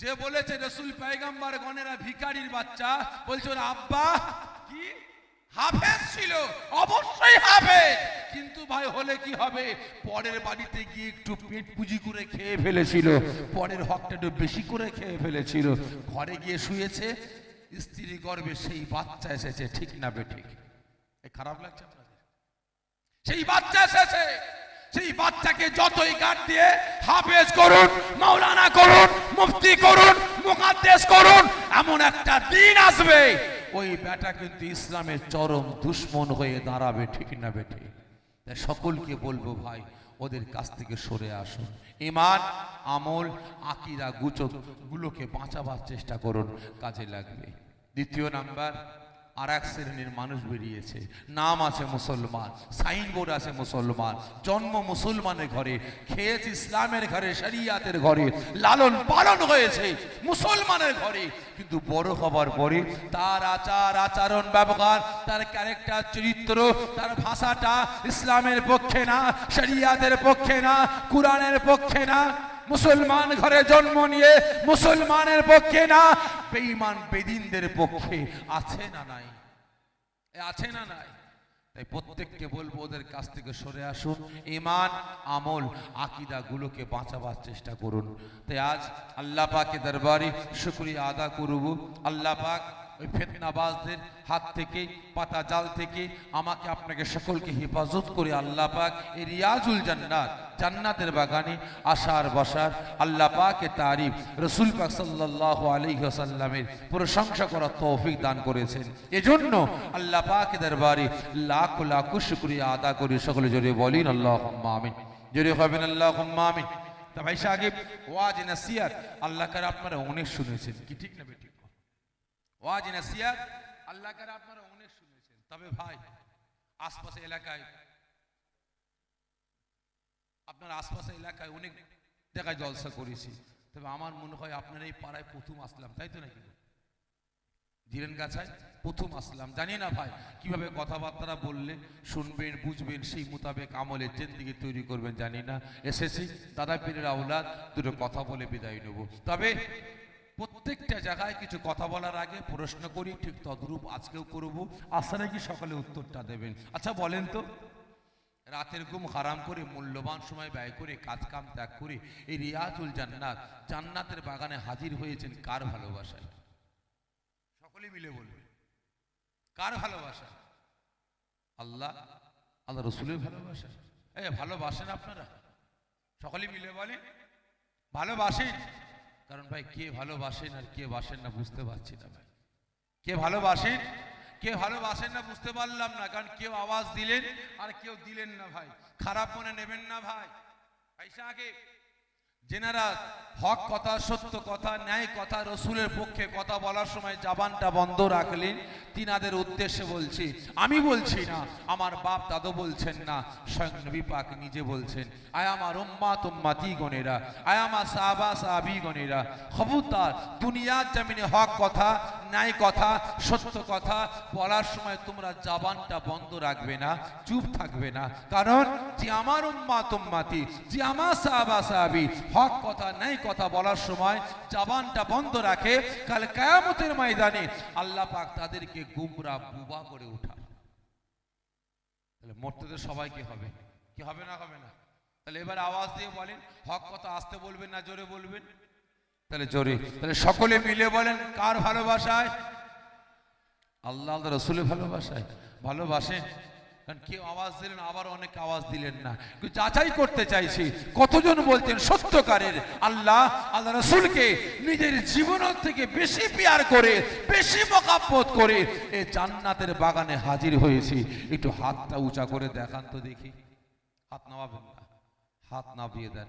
যে বলেছে রসুল পায়গাম্বার গণেরা ভিখারির বাচ্চা, বলছে আব্বা, কি? হাফেজ ছিল, অবশ্যই হাফেজ। কিন্তু ভাই, হলে কি হবে? পরের বাড়িতে গিয়ে একটু পেট পুজি করে খেয়ে ফেলেছিল, পরের হকটা একটু বেশি করে খেয়ে ফেলেছিল। ঘরে গিয়ে শুয়েছে স্ত্রী গর্বে সেই বাচ্চা এসেছে, ঠিক না বেঠিক খারাপ লাগছে আপনাদের? সেই বাচ্চা এসেছে। সেই বাচ্চাকে যতই গাট দিয়ে হাফেজ করুন, মাওলানা করুন, মুফতি করুন, মুকাদ্দেস করুন, এমন একটা দিন আসবে। ওই বেটা কিন্তু ইসলামের চরম দুশ্মন হয়ে দাঁড়াবে, ঠিক না বেঠে? তাই সকলকে বলব ভাই, ওদের কাছ থেকে সরে আসুন। ইমান, আমল আকিরা গুচক গুলোকে বাঁচাবার চেষ্টা করুন, কাজে লাগবে। দ্বিতীয় নাম্বার আর এক শ্রেণির মানুষ বেরিয়েছে। নাম আছে মুসলমান, সাইনবোর্ড আছে মুসলমান, জন্ম মুসলমানের ঘরে খেয়েছে ইসলামের ঘরে, শরিয়াতের ঘরে, লালন পালন হয়েছে মুসলমানের ঘরে। কিন্তু বড় হবার পরে তার আচার, আচরণ, ব্যবহার, তার ক্যারেক্টার চরিত্র, তার ভাষাটা ইসলামের পক্ষে না, শরিয়াতের পক্ষে না, কোরআনের পক্ষে না। মুসলমান ঘরে জন্ম নিয়ে মুসলমানের পক্ষে না, বেঈমান বেদিনদের পক্ষে আছে না নাই? আছে না নাই? তাই প্রত্যেককে বলব ওদের কাছ থেকে সরে আসুন। ইমান আমল আকিদা গুলোকে বাঁচাবার চেষ্টা করুন। তাই আজ আল্লাহ পাকে দরবারে শুক্রিয়া আদা করব। আল্লাহ পাক ওই ফেতনাবাজদের হাত থেকে পাতা জাল থেকে আমাকে আপনাকে সকলকে হেফাজত করে আল্লাহ পাক এই রিয়াজুল জান্নাত জান্নাতের বাগানে আসার বসার আল্লাহ পাকে তারিফ রসুল পাক সাল্লাহ আলী সাল্লামের প্রশংসা করার তৌফিক দান করেছেন। এজন্য আল্লাহ পাকে দরবারে লাখ লাখ শুক্রিয়া আদা করে, সকলে জোরে বলিন আল্লাহ আমিন। জোরে হবেন আল্লাহ আমিন। তা ভাই সাহেব, ওয়াজ নাসিয়াত আল্লাহ কার আপনারা অনেক শুনেছেন, কি ঠিক না বেঠিক? ওয়াজ নাসিয়াত আল্লাহ কার আপনারা অনেক শুনেছেন। তবে ভাই আশপাশে এলাকায় আপনার আশপাশে এলাকায় অনেক জায়গায় জলসা করেছি। তবে আমার মনে হয় আপনার এই পাড়ায় প্রথম আসলাম, তাই তো নাকি? ধীরেন গাছায় প্রথম আসলাম। জানি না ভাই, কীভাবে কথাবার্তা বললে শুনবেন, বুঝবেন, সেই মোতাবেক আমলের জেন্দিগি তৈরি করবেন, জানি না। এসেছি, দাদা পীরের আওলাদ, দুটো কথা বলে বিদায় নেব। তবে প্রত্যেকটা জায়গায় কিছু কথা বলার আগে প্রশ্ন করি, ঠিক তদ্রূপ আজকেও করব। আশা নাকি সকালে উত্তরটা দেবেন। আচ্ছা বলেন তো। রাতের ঘুম হারাম করে, মূল্যবান সময় ব্যয় করে কাজ কাম ত্যাগ করে এই রিয়াজুল জান্নাত জান্নাতের বাগানে হাজির হয়েছেন কার ভালোবাসায়? সকলে মিলে বলবে। কার ভালোবাসা? আল্লাহ আল্লাহ রসুলের ভালোবাসা। এ, ভালোবাসেন আপনারা? সকলে মিলে বলেন। ভালোবাসেন? কারণ ভাই, কে ভালোবাসেন আর কে বাসেন না বুঝতে পারছি না ভাই। কে ভালোবাসেন? কে ভালোবাসেন না, বুঝতে পারলাম না, কারণ কেউ আওয়াজ দিলেন আর কেউ দিলেন না ভাই। খারাপ মনে নেবেন না ভাই। আগে যেনারা হক কথা, সত্য কথা, ন্যায় কথা, রসুলের পক্ষে কথা বলার সময় জাবানটা বন্ধ রাখলেন তিনাদের উদ্দেশ্যে বলছি, আমি বলছি না, আমার বাপ দাদু বলছেন না, স্বয়ং নবী পাক নিজে বলছেন, আয় আমার উম্মা তুম্মাতি গণেরা, আয় আমার সাহাবা, সাহাবি গণেরা, খবরদার, দুনিয়ার জমিনে হক কথা, ন্যায় কথা, সত্য কথা, বলার সময় তোমরা জাবানটা বন্ধ রাখবে না, চুপ থাকবে না, কারণ যে আমার উম্মা তুম্মাতি যে আমার সাহাবা, সাহাবি, হক কথা, ন্যায় কথা বলার সময় জাবানটা বন্ধ রাখে, কাল কায়ামতের ময়দানে আল্লাহ পাক তাদেরকে গুমরা বুবা করে উঠা তাহলে মরতে তো সবাইকে হবে। কি হবে না হবে না? তাহলে এবার আওয়াজ দিয়ে বলেন, হক কথা আসতে বলবেন না, জোরে বলবেন? তাহলে জোরে। তাহলে সকলে মিলে বলেন, কার ভালোবাসায়? আল্লাহ আল্লাহ রসুলের ভালোবাসায়। ভালোবাসেন কারণ কেউ আওয়াজ দিলেন, আবার অনেক আওয়াজ দিলেন না। যাচাই করতে চাইছি, কতজন বলতেন, সত্যকারের আল্লাহ আল্লাহ রসুলকে নিজের জীবন থেকে বেশি পেয়ার করে, বেশি মকাব্বত করে এ জান্নাতের বাগানে হাজির হয়েছি। একটু হাতটা উঁচা করে দেখান তো দেখি। হাত নামাবেন না। হাত নামিয়ে দেন।